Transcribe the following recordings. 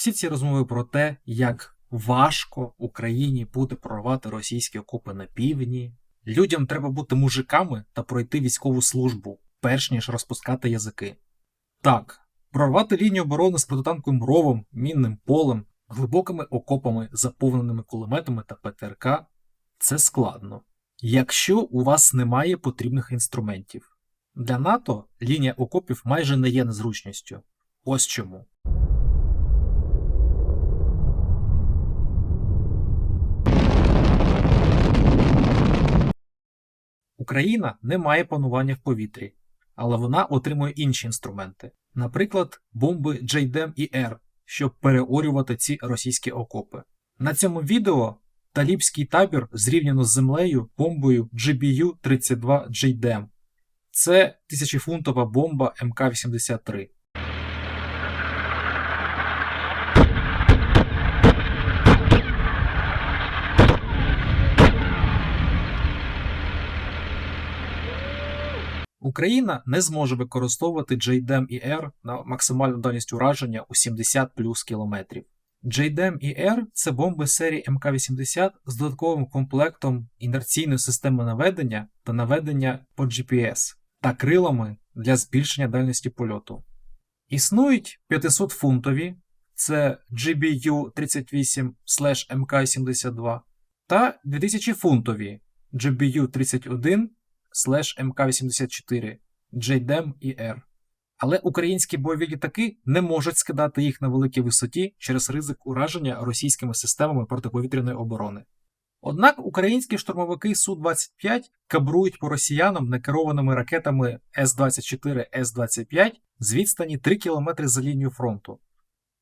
Всі ці розмови про те, як важко Україні буде прорвати російські окопи на півдні. Людям треба бути мужиками та пройти військову службу, перш ніж розпускати язики. Так, прорвати лінію оборони з протитанковим ровом, мінним полем, глибокими окопами, заповненими кулеметами та ПТРК це складно. Якщо у вас немає потрібних інструментів. Для НАТО лінія окопів майже не є незручністю. Ось чому. Україна не має панування в повітрі, але вона отримує інші інструменти, наприклад, бомби JDEM і R, щоб переорювати ці російські окопи. На цьому відео талібський табір зрівняно з землею бомбою GBU-32 JDEM. Це тисячефунтова бомба МК-83. Україна не зможе використовувати JDAM і R на максимальну дальність ураження у 70 плюс кілометрів. JDAM і R – це бомби серії МК-80 з додатковим комплектом інерційної системи наведення та наведення по GPS та крилами для збільшення дальності польоту. Існують 500-фунтові це GBU-38 MK-72 та 2000-фунтові GBU-31 МК-84 JDAM і R. Але українські бойові літаки не можуть скидати їх на великій висоті через ризик ураження російськими системами протиповітряної оборони. Однак українські штурмовики Су-25 кабрують по росіянам некерованими ракетами С-24 С-25 з відстані 3 км за лінією фронту.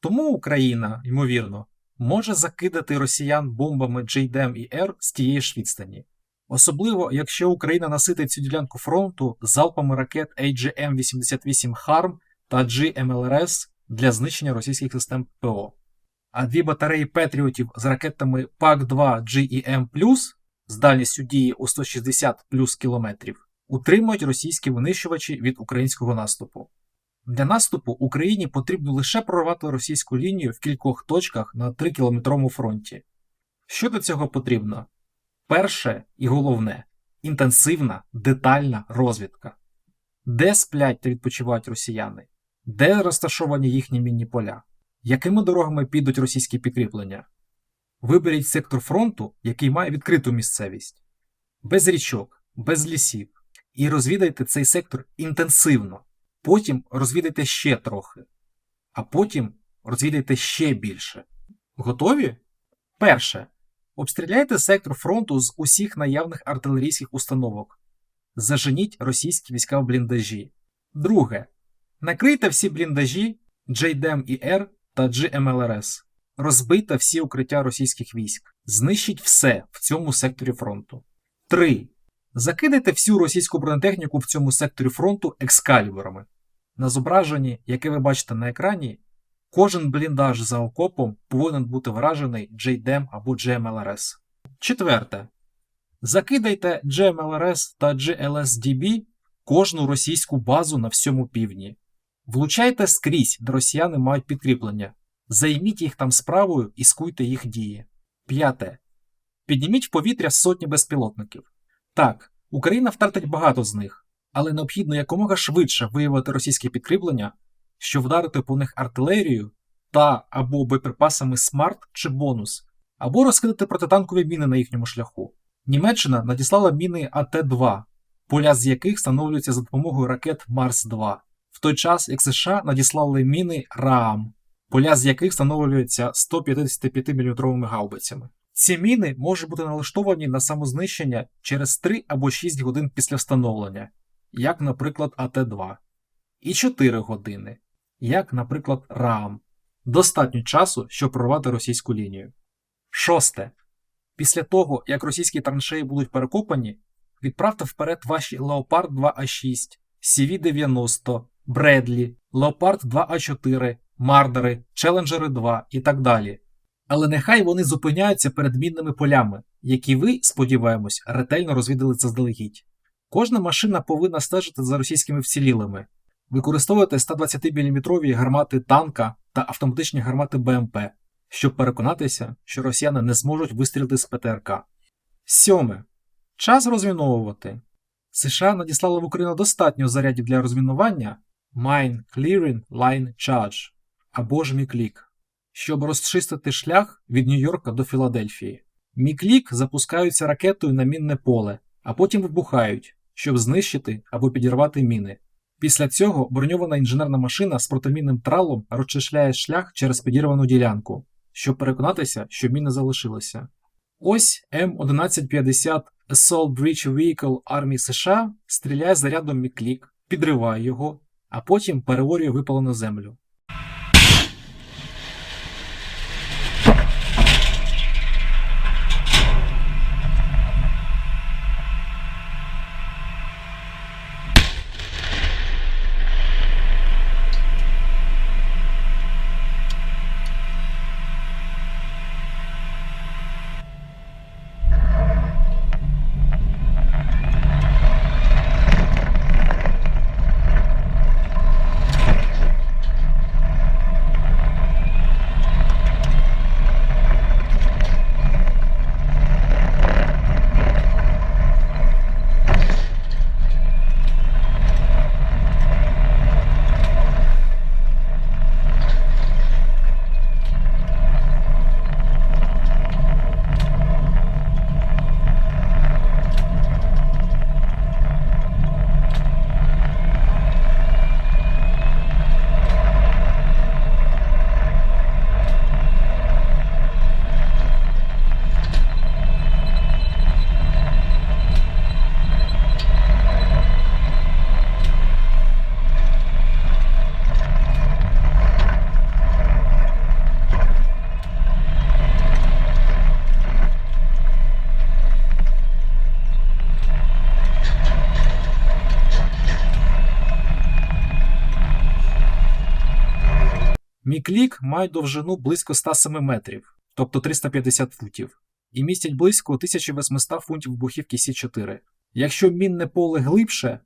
Тому Україна, ймовірно, може закидати росіян бомбами JDAM і R з тієї ж відстані. Особливо, якщо Україна наситить цю ділянку фронту залпами ракет AGM-88 HARM та GMLRS для знищення російських систем ПО. А дві батареї Петріотів з ракетами ПАК-2 GEM з дальністю дії у 160 плюс кілометрів утримують російські винищувачі від українського наступу. Для наступу Україні потрібно лише прорвати російську лінію в кількох точках на 3-кілометровому фронті. Що до цього потрібно? Перше і головне інтенсивна детальна розвідка. Де сплять та відпочивають росіяни, де розташовані їхні мінні поля, якими дорогами підуть російські підкріплення. Виберіть сектор фронту, який має відкриту місцевість, без річок, без лісів, і розвідайте цей сектор інтенсивно. Потім розвідайте ще трохи, а потім розвідайте ще більше. Готові? Перше. Обстріляйте сектор фронту з усіх наявних артилерійських установок. Заженіть російські війська в бліндажі. Друге. Накрийте всі бліндажі JDM і R та GMLRS. Розбийте всі укриття російських військ. Знищіть все в цьому секторі фронту. 3. Закидайте всю російську бронетехніку в цьому секторі фронту екскалібурами. На зображенні, яке ви бачите на екрані, Кожен бліндаж за окопом повинен бути вражений JDM або GMLRS. Четверте. Закидайте GMLRS та GLSDB кожну російську базу на всьому півдні. Влучайте скрізь, де росіяни мають підкріплення. Займіть їх там справою і скуйте їх дії. П'яте. Підніміть в повітря сотні безпілотників. Так, Україна втратить багато з них, але необхідно якомога швидше виявити російське підкріплення що вдарити по них артилерією та або боєприпасами смарт чи бонус, або розкидати протитанкові міни на їхньому шляху. Німеччина надіслала міни АТ-2, поля з яких встановлюються за допомогою ракет Марс-2, в той час як США надіслали міни РААМ, поля з яких встановлюються 155 мм гаубицями. Ці міни можуть бути налаштовані на самознищення через 3 або 6 годин після встановлення, як, наприклад, АТ-2, і 4 години, як, наприклад, РААМ. Достатньо часу, щоб прорвати російську лінію. Шосте. Після того, як російські траншеї будуть перекопані, відправте вперед ваші Leopard 2А6, CV-90, Бредлі, Leopard 2А4, Мардери, Челенджери 2 і так далі. Але нехай вони зупиняються перед мінними полями, які ви, сподіваємось, ретельно розвідали заздалегідь. Кожна машина повинна стежити за російськими вцілілими, Використовуйте 120-мм гармати танка та автоматичні гармати БМП, щоб переконатися, що росіяни не зможуть вистрілити з ПТРК. Сьоме. Час розміновувати. США надіслали в Україну достатньо зарядів для розмінування Mine Clearing Line Charge або ж Міклік, щоб розчистити шлях від Нью-Йорка до Філадельфії. Міклік запускаються ракетою на мінне поле, а потім вибухають, щоб знищити або підірвати міни. Після цього броньована інженерна машина з протимінним тралом розчищає шлях через підірвану ділянку, щоб переконатися, що міни залишилися. Ось М1150 Assault Bridge Vehicle армії США стріляє зарядом Міклік, підриває його, а потім переворює випалену землю. Міклік мають довжину близько 107 метрів, тобто 350 футів, і містять близько 1800 фунтів вибухівки Сі-4. Якщо мінне поле глибше,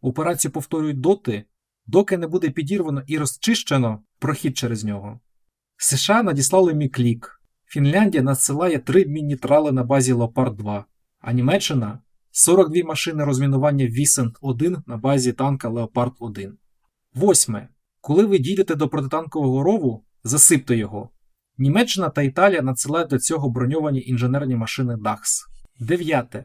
операцію повторюють доти, доки не буде підірвано і розчищено прохід через нього. США надіслали Міклік, Фінляндія надсилає три міні-трали на базі Леопард 2, а Німеччина 42 машини розмінування Вісент 1 на базі танка Леопард 1. Восьме. Коли ви дійдете до протитанкового рову, засипте його. Німеччина та Італія надсилають до цього броньовані інженерні машини Дахс. Дев'яте.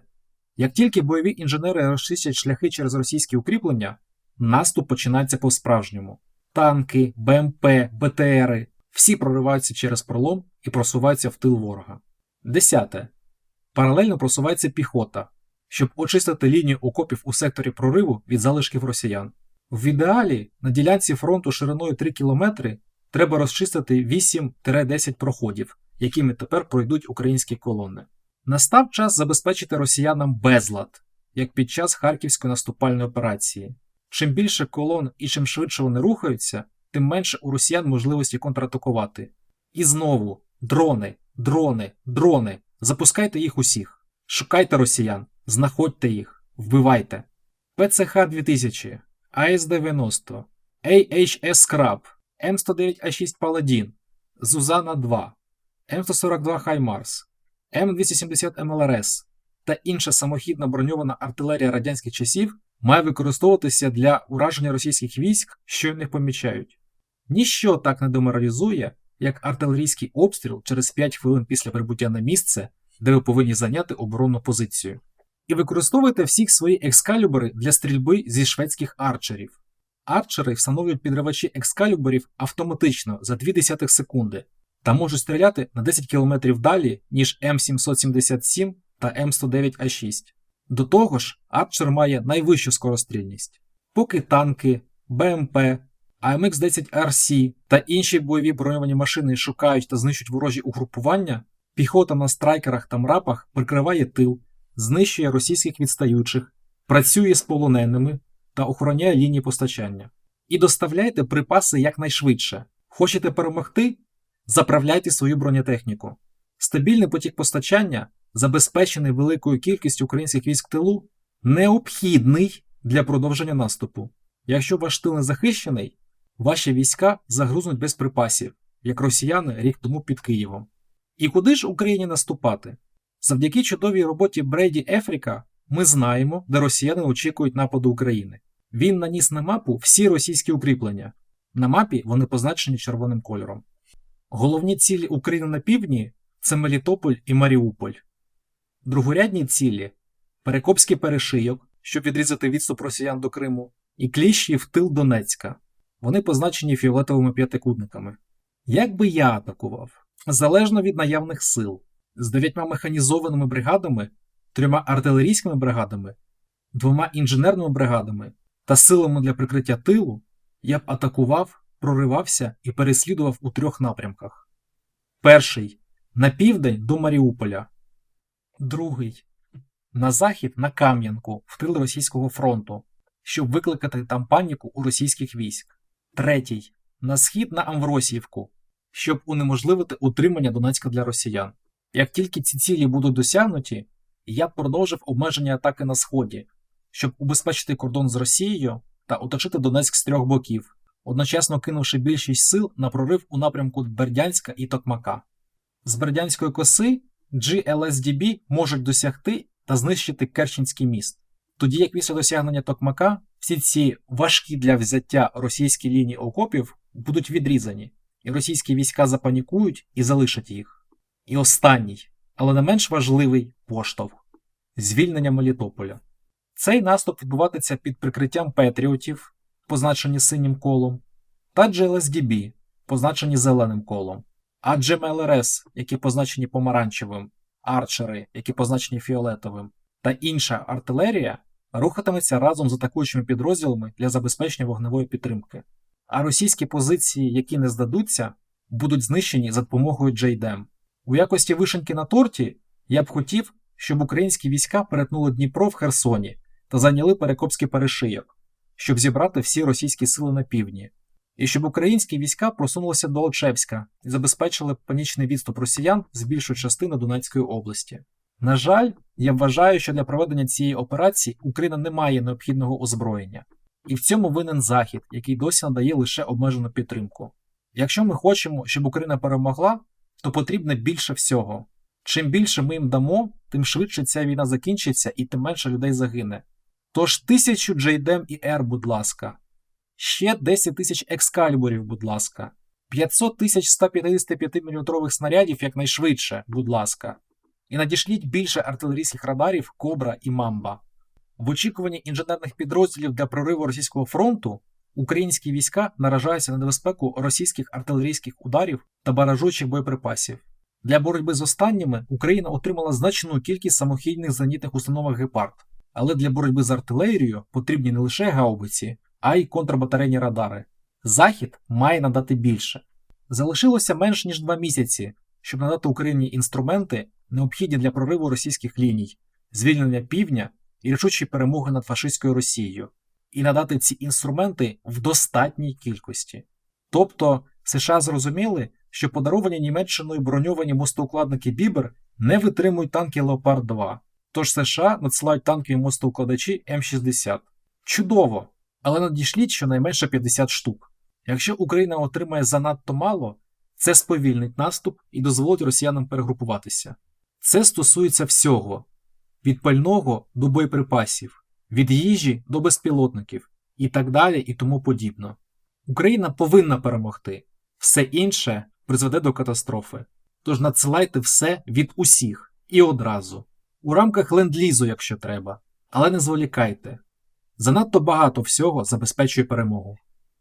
Як тільки бойові інженери розчистять шляхи через російські укріплення, наступ починається по-справжньому. Танки, БМП, БТРи всі прориваються через пролом і просуваються в тил ворога. Десяте. Паралельно просувається піхота, щоб очистити лінію окопів у секторі прориву від залишків росіян. В ідеалі на ділянці фронту шириною 3 км треба розчистити 8-10 проходів, якими тепер пройдуть українські колони. Настав час забезпечити росіянам безлад, як під час Харківської наступальної операції. Чим більше колон і чим швидше вони рухаються, тим менше у росіян можливості контратакувати. І знову дрони, дрони, дрони. Запускайте їх усіх. Шукайте росіян, знаходьте їх, вбивайте. ПЦХ 2000 АС-90, AHS Scrap, М109А6 Paladin, Зузана 2, М142 HIMARS, М270 МЛРС та інша самохідна броньована артилерія радянських часів має використовуватися для ураження російських військ, що їх помічають. Ніщо так не деморалізує, як артилерійський обстріл через 5 хвилин після прибуття на місце, де ви повинні зайняти оборонну позицію. І використовуйте всі свої екскалюбери для стрільби зі шведських арчерів. Арчери встановлюють підривачі екскалюберів автоматично за 0,2 секунди та можуть стріляти на 10 км далі, ніж М777 та М109А6. До того ж, арчер має найвищу скорострільність. Поки танки, БМП, АМХ-10RC та інші бойові броньовані машини шукають та знищують ворожі угрупування, піхота на страйкерах та мрапах прикриває тил знищує російських відстаючих, працює з полоненими та охороняє лінії постачання. І доставляйте припаси якнайшвидше. Хочете перемогти? Заправляйте свою бронетехніку. Стабільний потік постачання, забезпечений великою кількістю українських військ тилу, необхідний для продовження наступу. Якщо ваш тил не захищений, ваші війська загрузнуть без припасів, як росіяни рік тому під Києвом. І куди ж Україні наступати? Завдяки чудовій роботі Брейді Ефріка ми знаємо, де росіяни очікують нападу України. Він наніс на мапу всі російські укріплення. На мапі вони позначені червоним кольором. Головні цілі України на півдні це Мелітополь і Маріуполь. Другорядні цілі Перекопський перешийок, щоб відрізати відступ росіян до Криму, і кліщі в тил Донецька. Вони позначені фіолетовими п'ятикутниками. Як би я атакував? Залежно від наявних сил, з дев'ятьма механізованими бригадами, трьома артилерійськими бригадами, двома інженерними бригадами та силами для прикриття тилу, я б атакував, проривався і переслідував у трьох напрямках. Перший на південь до Маріуполя. Другий на захід на Кам'янку в тил Російського фронту, щоб викликати там паніку у російських військ. Третій на схід на Амвросіївку, щоб унеможливити утримання Донецька для росіян. Як тільки ці цілі будуть досягнуті, я б продовжив обмеження атаки на сході, щоб убезпечити кордон з Росією та оточити Донецьк з трьох боків, одночасно кинувши більшість сил на прорив у напрямку Бердянська і Токмака. З Бердянської коси GLSDB можуть досягти та знищити Керченський міст, тоді як після досягнення Токмака всі ці важкі для взяття російські лінії окопів будуть відрізані, і російські війська запанікують і залишать їх. І останній, але не менш важливий поштовх звільнення Мелітополя. Цей наступ відбуватиметься під прикриттям Петріотів, позначені синім колом, та GLSDB, позначені зеленим колом, а GMLRS, які позначені помаранчевим, арчери, які позначені фіолетовим, та інша артилерія рухатиметься разом з атакуючими підрозділами для забезпечення вогневої підтримки. А російські позиції, які не здадуться, будуть знищені за допомогою JDM. У якості вишеньки на торті я б хотів, щоб українські війська перетнули Дніпро в Херсоні та зайняли Перекопський перешийок, щоб зібрати всі російські сили на півдні, і щоб українські війська просунулися до Олчевська і забезпечили панічний відступ росіян з більшої частини Донецької області. На жаль, я вважаю, що для проведення цієї операції Україна не має необхідного озброєння, і в цьому винен Захід, який досі надає лише обмежену підтримку. Якщо ми хочемо, щоб Україна перемогла, то потрібно більше всього. Чим більше ми їм дамо, тим швидше ця війна закінчиться і тим менше людей загине. Тож тисячу JDM і R, будь ласка, ще 10 тисяч екскалібурів, будь ласка, 500 тисяч 155 мм снарядів якнайшвидше, будь ласка, і надішліть більше артилерійських радарів Кобра і Мамба. В очікуванні інженерних підрозділів для прориву російського фронту українські війська наражаються на небезпеку російських артилерійських ударів та баражучих боєприпасів. Для боротьби з останніми Україна отримала значну кількість самохідних зенітних установок Гепард, але для боротьби з артилерією потрібні не лише гаубиці, а й контрбатарейні радари. Захід має надати більше. Залишилося менш ніж два місяці, щоб надати Україні інструменти, необхідні для прориву російських ліній, звільнення півдня і рішучі перемоги над фашистською Росією, і надати ці інструменти в достатній кількості. Тобто США зрозуміли, що подаровані Німеччиною броньовані мостоукладники Бібер не витримують танки Леопард 2, тож США надсилають танкові мостоукладачі М60. Чудово! Але надішліть щонайменше 50 штук. Якщо Україна отримає занадто мало, це сповільнить наступ і дозволить росіянам перегрупуватися. Це стосується всього: від пального до боєприпасів, від їжі до безпілотників і так далі і тому подібно. Україна повинна перемогти, все інше призведе до катастрофи. Тож надсилайте все від усіх і одразу, у рамках ленд-лізу, якщо треба, але не зволікайте. Занадто багато всього забезпечує перемогу.